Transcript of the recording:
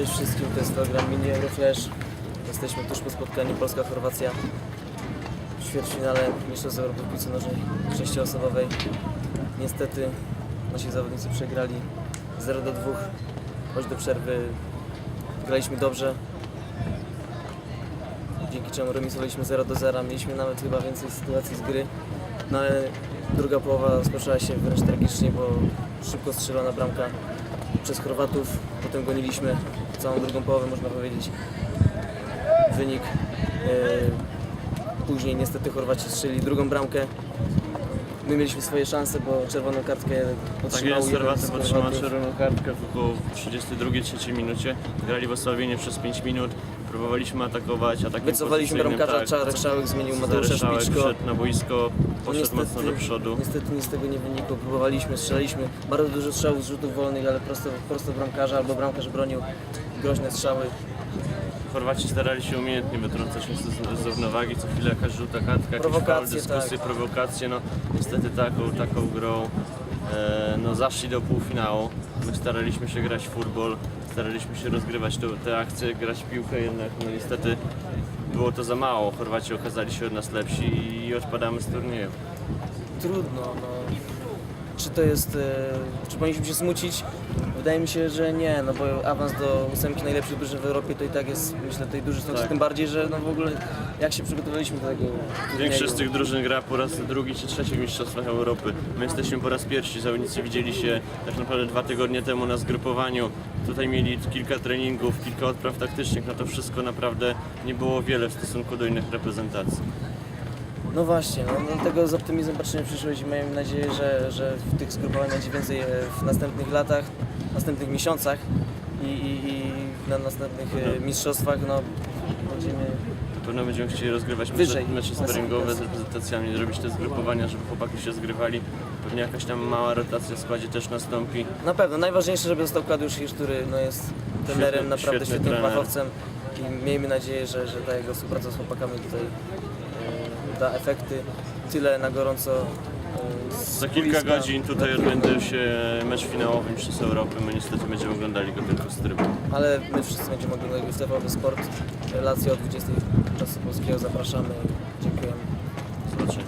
Cześć wszystkim, to jest program Mini Euroflash. Jesteśmy tuż po spotkaniu Polska-Chorwacja w ćwierćfinale Mistrzostw Europy w piłce nożnej sześcioosobowej. Niestety nasi zawodnicy przegrali 0 do 2. Choć do przerwy graliśmy dobrze. Dzięki czemu remisowaliśmy 0 do 0. Mieliśmy nawet chyba więcej sytuacji z gry. No ale druga połowa rozpoczęła się wręcz tragicznie, bo szybko strzelona bramka przez Chorwatów. Potem goniliśmy całą drugą połowę, można powiedzieć. Wynik. e, Później niestety Chorwaci strzelili drugą bramkę. My mieliśmy swoje szanse, bo czerwoną kartkę Tak otrzymał jest, jeden Chorwacja z otrzymała Chorwatów. czerwoną kartkę w około 32-3 minucie. Grali w osłabienie przez 5 minut. Próbowaliśmy atakować, atakiem Wycofaliśmy pozycyjnym, bramkarza, tak. Czarek Szałek zmienił Mateusza Zareszałek Szpiczko. wszedł na boisko, poszedł niestety, mocno do przodu. Niestety nic z tego nie wynikło. Próbowaliśmy, strzelaliśmy bardzo dużo strzałów z rzutów wolnych, ale prosto, prosto bramkarza albo bramkarz bronił groźne strzały. Chorwaci starali się umiejętnie wytrącać nas z, z równowagi, co chwilę jakaś żółta kartka, jakieś faul, dyskusje, tak. prowokacje, no niestety taką, taką grą e, no zaszli do półfinału. My staraliśmy się grać w futbol, staraliśmy się rozgrywać te, te akcje, grać w piłkę jednak, no niestety było to za mało. Chorwaci okazali się od nas lepsi i odpadamy z turnieju. Trudno, no. Czy to jest, e, czy powinniśmy się smucić? Wydaje mi się, że nie, no bo awans do ósemki najlepszych drużyn w Europie to i tak jest, myślę, tej duży sukces, Tak. tym bardziej, że no w ogóle jak się przygotowaliśmy do tego Większość z tych drużyn gra po raz drugi czy trzeci w Mistrzostwach Europy. My jesteśmy po raz pierwszy. Zawodnicy widzieli się tak naprawdę dwa tygodnie temu na zgrupowaniu. Tutaj mieli kilka treningów, kilka odpraw taktycznych. Na to wszystko naprawdę nie było wiele w stosunku do innych reprezentacji. No właśnie, no, dlatego z optymizmem patrzymy w przyszłość i mamy nadzieję, że, że w tych zgrupowaniach będzie więcej e, w następnych latach, w następnych miesiącach i, i, i na następnych e, mistrzostwach no, będziemy Na pewno będziemy chcieli rozgrywać mecze, Wyżej. mecze sparingowe z reprezentacjami, robić te zgrupowania, żeby chłopaki się zgrywali. Pewnie jakaś tam mała rotacja w składzie też nastąpi. Na pewno. Najważniejsze, żeby został Kadiusz Hirz, który no, jest trenerem, Świetny- naprawdę świetny świetnym trener. fachowcem i miejmy nadzieję, że, że ta jego współpraca z chłopakami tutaj da efekty. Tyle na gorąco. e, Za kilka boiska. godzin tutaj odbędzie się mecz finałowy Mistrzostw Europy. My niestety będziemy oglądali go tylko z trybu. Ale my wszyscy będziemy oglądali TVP Sport. Relacje o 20 czasu polskiego zapraszamy. Dziękujemy. Zobaczymy.